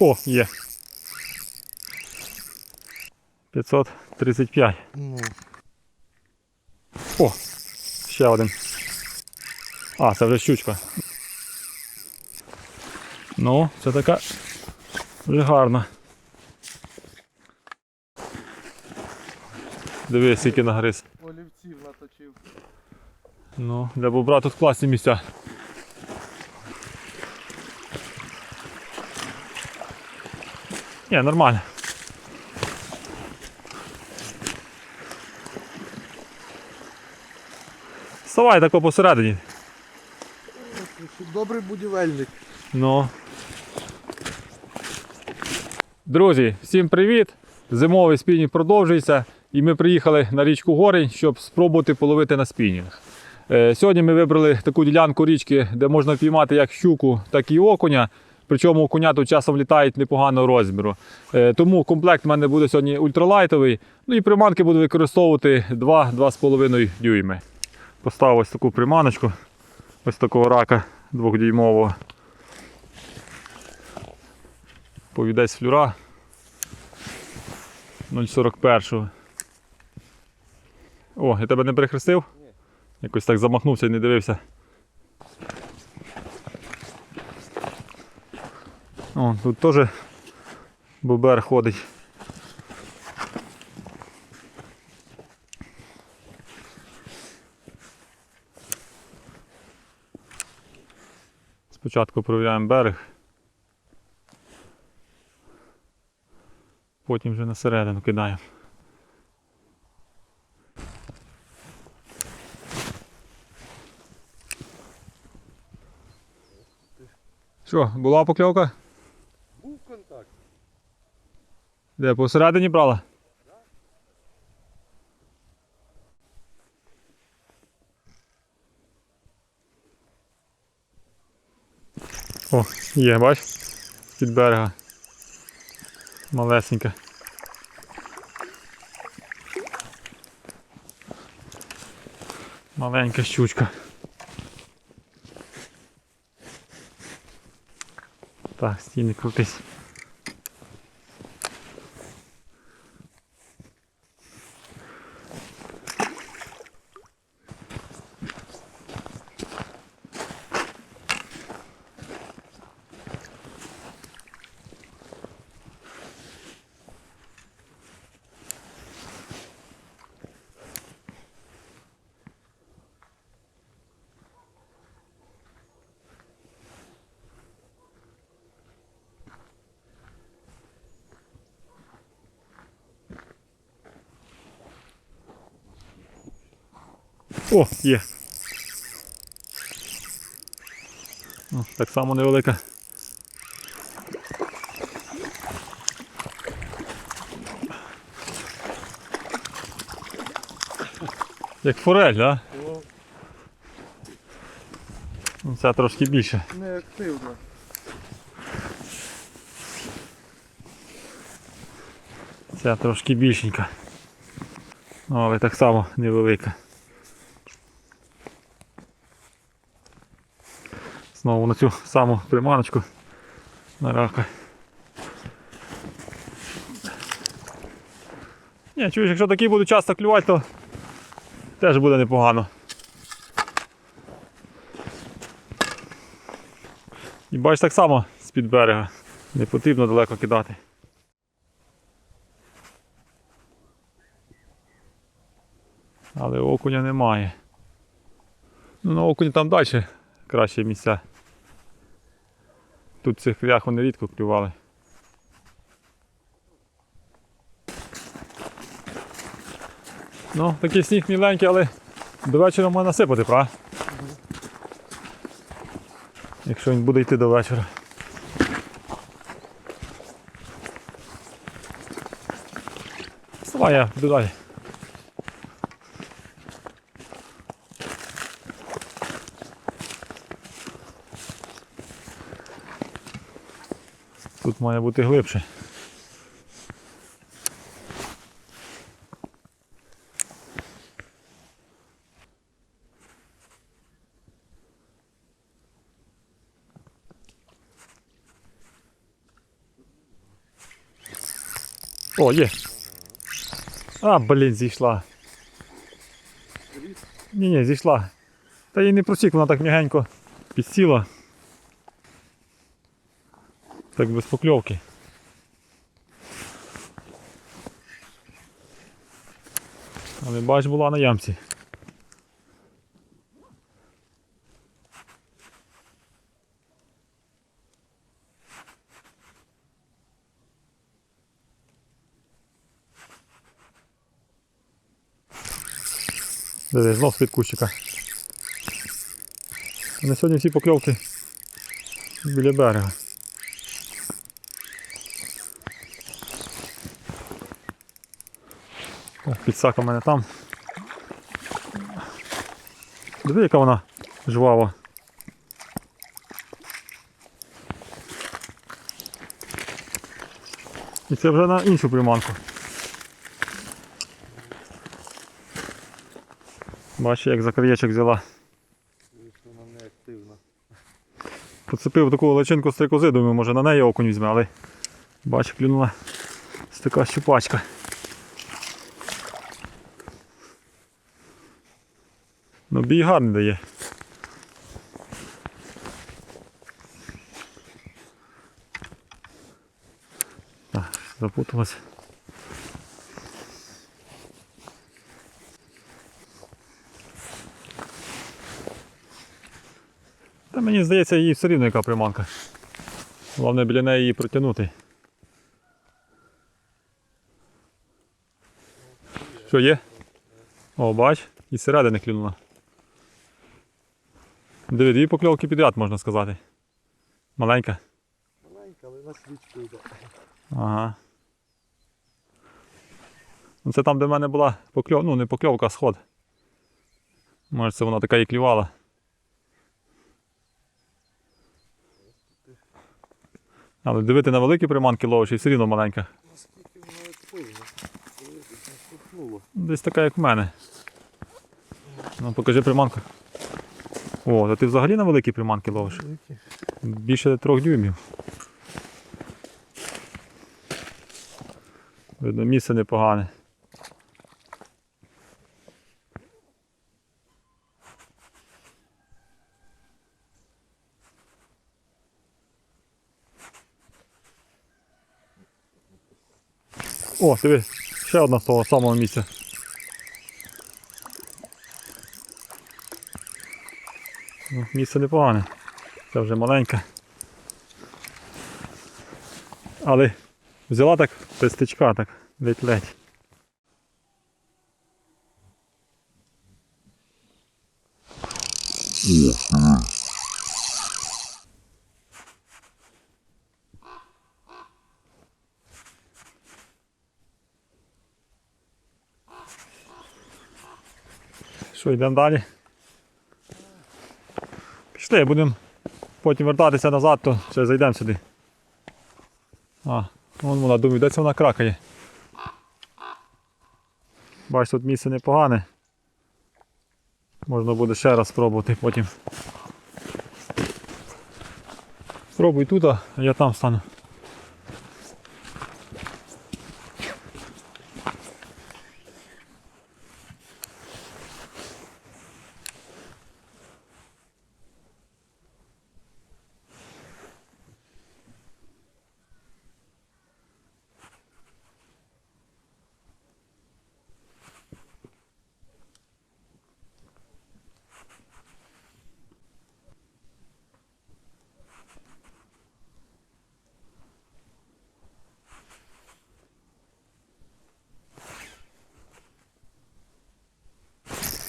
О, є. 535. Ну, О, ще один. А, це вже щучка. Ну, це така вже гарна. Дивись, скільки нагриз. олівців наточив. Ну, для бобра тут класні місця. Ні, нормально. Вставай тако посередині. Добрий будівельник. Ну. Друзі, всім привіт! Зимовий спінінг продовжується. І ми приїхали на річку Горень, щоб спробувати половити на спінінг. Е, Сьогодні ми вибрали таку ділянку річки, де можна піймати як щуку, так і окуня. Причому окуня тут часом літають непоганого розміру. Е, Тому комплект в мене буде сьогодні ультралайтовий. Ну і приманки буду використовувати 2-2,5 дюйми. Поставив ось таку приманочку, ось такого рака двохдюймового. Повідець флюра 0,41. О, я тебе не перехрестив? Якось так замахнувся і не дивився. О, тут теж бобер ходить. Спочатку провіряємо берег. Потім вже на середину кидаємо. Що, була покльовка? Де посередині брала? О, є, бач? Під берега. Малесенька. Маленька щучка. Так, стій не крутись. О, є. О, так само невелика. Як форель, да? О, Ну, Ця трошки більше. неактивно. Ця трошки більшенька. Ну, але так само невелика. Знову на цю саму приманочку на рака. Ні, чуєш, якщо такі будуть часто клювати, то теж буде непогано. І бачиш так само з-під берега. Не потрібно далеко кидати. Але окуня немає. Ну, на окуні там далі кращі місця. Тут цих крях вони рідко клювали. Ну, такий сніг міленький, але до вечора можна насипати, правда? Якщо він буде йти до вечора. Вставай, я піду далі. Тут має бути глибше. О, є. А, блін, зійшла. Ні, ні, зійшла. Та їй не просік, вона так м'ягенько підсіла. Так без покльовки. Але бач, була на ямці. Диви, знов з-під кущика. На сьогодні всі покльовки біля берега. Підсака в мене там. Диви, яка вона жвава. І це вже на іншу приманку. Бачиш, як за краєчок взяла. Поцепив таку личинку стрикози, думаю, може на неї окунь візьме, але бач, клюнула така щупачка. Бій гарний дає. Так, запуталась. Та мені здається, їй все рівно яка приманка. Головне біля неї її протягнути. Що є? О, бач, і середини клюнула. Диви, дві покльовки підряд, можна сказати. Маленька. Маленька, але на свічку йде. Ага. Ну, Це там, де в мене була покльовка, ну не покльовка, а сход. Може це вона така і клювала. Але дивити на великі приманки ловиш і все рівно маленька. Десь така, як в мене. Ну, покажи приманку. О, то ти взагалі на великі приманки ловиш. Великі. Більше трьох дюймів. Видно, місце непогане. О, диви, ще одна з того самого місця. Місце непогане. Це вже маленька. Але взяла так без тичка, так ледь-ледь. Що, йдемо далі? Пішли, будемо потім вертатися назад, то ще зайдемо сюди. А, вон вона, думаю, де це вона кракає. Бач, тут місце непогане. Можна буде ще раз спробувати потім. Спробуй тут, а я там стану.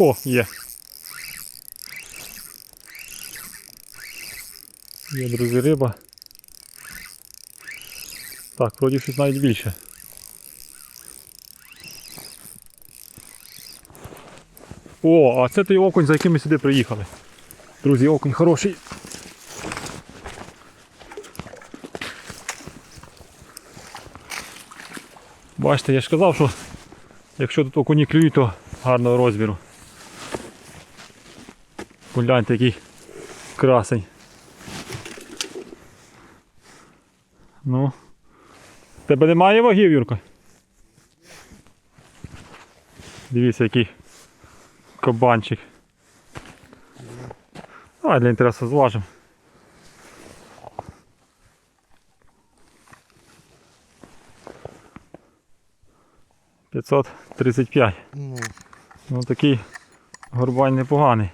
О, є. Є, друзі, риба. Так, вроді щось навіть більше. О, а це той окунь, за яким ми сюди приїхали. Друзі, окунь хороший. Бачите, я ж казав, що якщо тут окуні клюють, то гарного розміру. Погляньте, який красень. Ну. Тебе немає вагів, Юрко? Дивіться, який кабанчик. Давай для інтересу зважимо. П'ятсот тридцять п'ять. Ну, Ну такий горбань непоганий.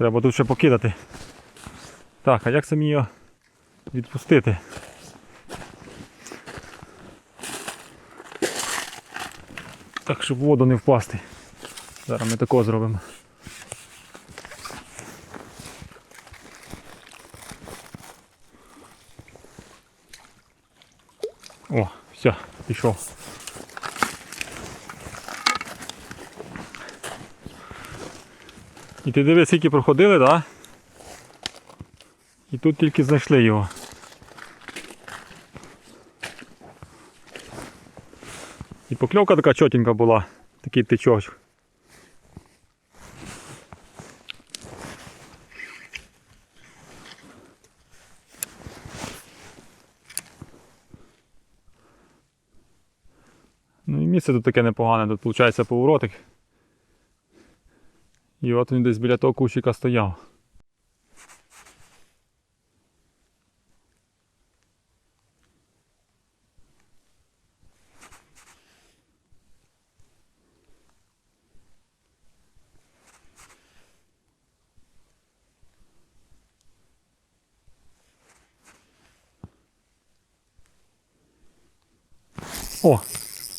Треба тут ще покидати. Так, а як мені його відпустити? Так, щоб в воду не впасти. Зараз ми тако зробимо. О, все, пішов. І ти дивись, скільки проходили, так? Да? І тут тільки знайшли його. І покльовка така чотенька була, такий тичок. Ну і місце тут таке непогане, тут виходить поворотик. І от він десь біля того кущика стояв. О,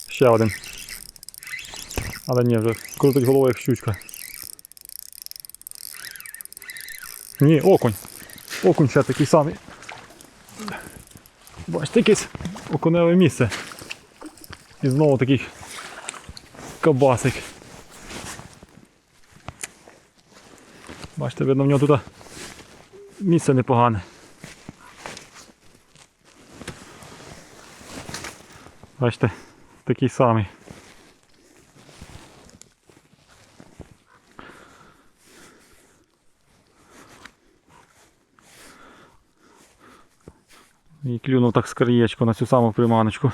ще один. Але ні, вже крутить головою як щучка. Ні, окунь. Окунь ще такий самий. Бачите, якесь окуневе місце. І знову такий кабасик. Бачите, видно, в нього тут місце непогане. Бачите, такий самий. І клюнув так з краєчку на цю саму приманочку.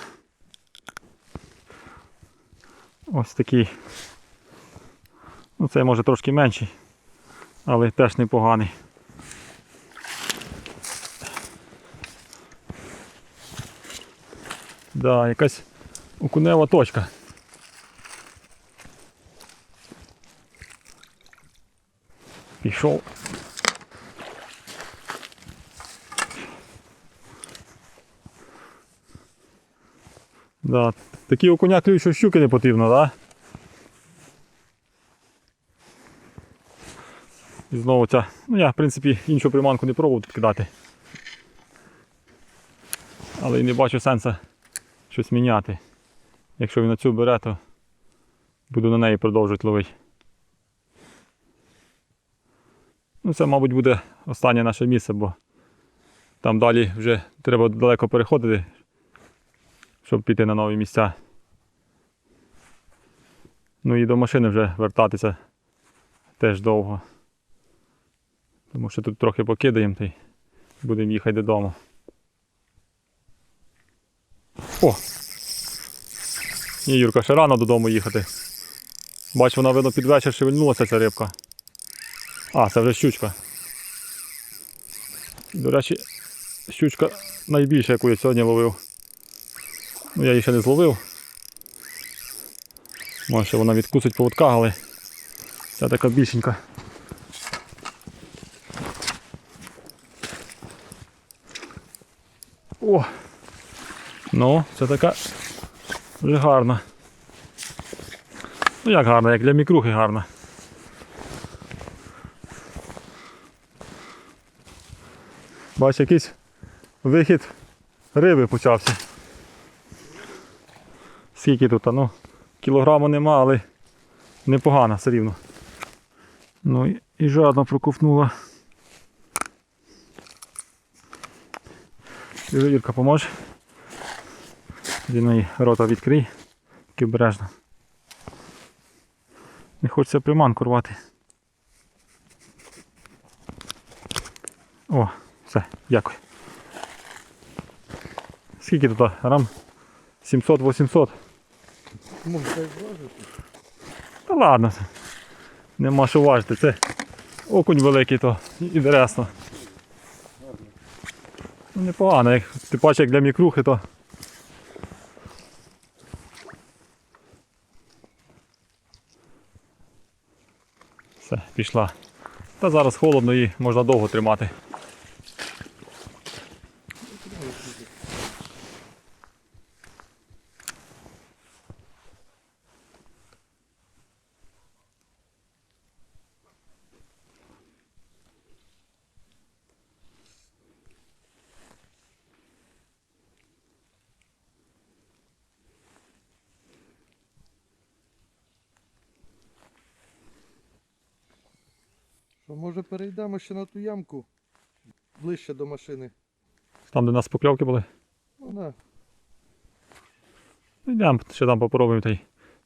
Ось такий. Ну цей може трошки менший, але теж непоганий. Да, якась окунева точка. Пішов. Да. Такі окуня клюють, що щуки не потрібно, так? Да? І знову ця. Ну я в принципі іншу приманку не пробував тут кидати. Але і не бачу сенсу щось міняти. Якщо він на цю бере, то буду на неї продовжувати ловити. Ну це, мабуть, буде останнє наше місце, бо там далі вже треба далеко переходити, щоб піти на нові місця. Ну і до машини вже вертатися теж довго. Тому що тут трохи покидаємо та й будемо їхати додому. О! Ні, Юрка, ще рано додому їхати. Бач, вона видно під вечір шевельнулася ця рибка. А, це вже щучка. До речі, щучка найбільша, яку я сьогодні ловив. Ну, я її ще не зловив. Може вона відкусить поводка, але це така більшенька. О! Ну, це така вже гарна. Ну як гарна, як для мікрухи гарна. Бач, якийсь вихід риби почався. Скільки тут? Ну, кілограму нема, але непогано все рівно. Ну і, жадно проковтнула. Юрка, поможе. Він рота відкрий, тільки обережно. Не хочеться приманку рвати. О, все, дякую. Скільки тут? Грам 700-800. Може та й. Та ладно. Нема що важити. Це окунь великий, то інтересно. Ну, непогано, як ти бачиш, як для мікрухи, то. Все, пішла. Та зараз холодно і можна довго тримати. Що, може перейдемо ще на ту ямку ближче до машини. Там, де у нас покльовки були. Ну да. Йдемо, ще там попробуємо та й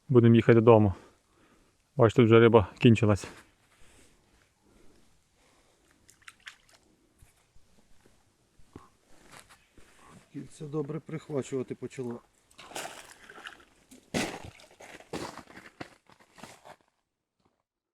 будемо їхати додому. Бачиш, тут вже риба кінчилась. Кільце добре прихвачувати почало.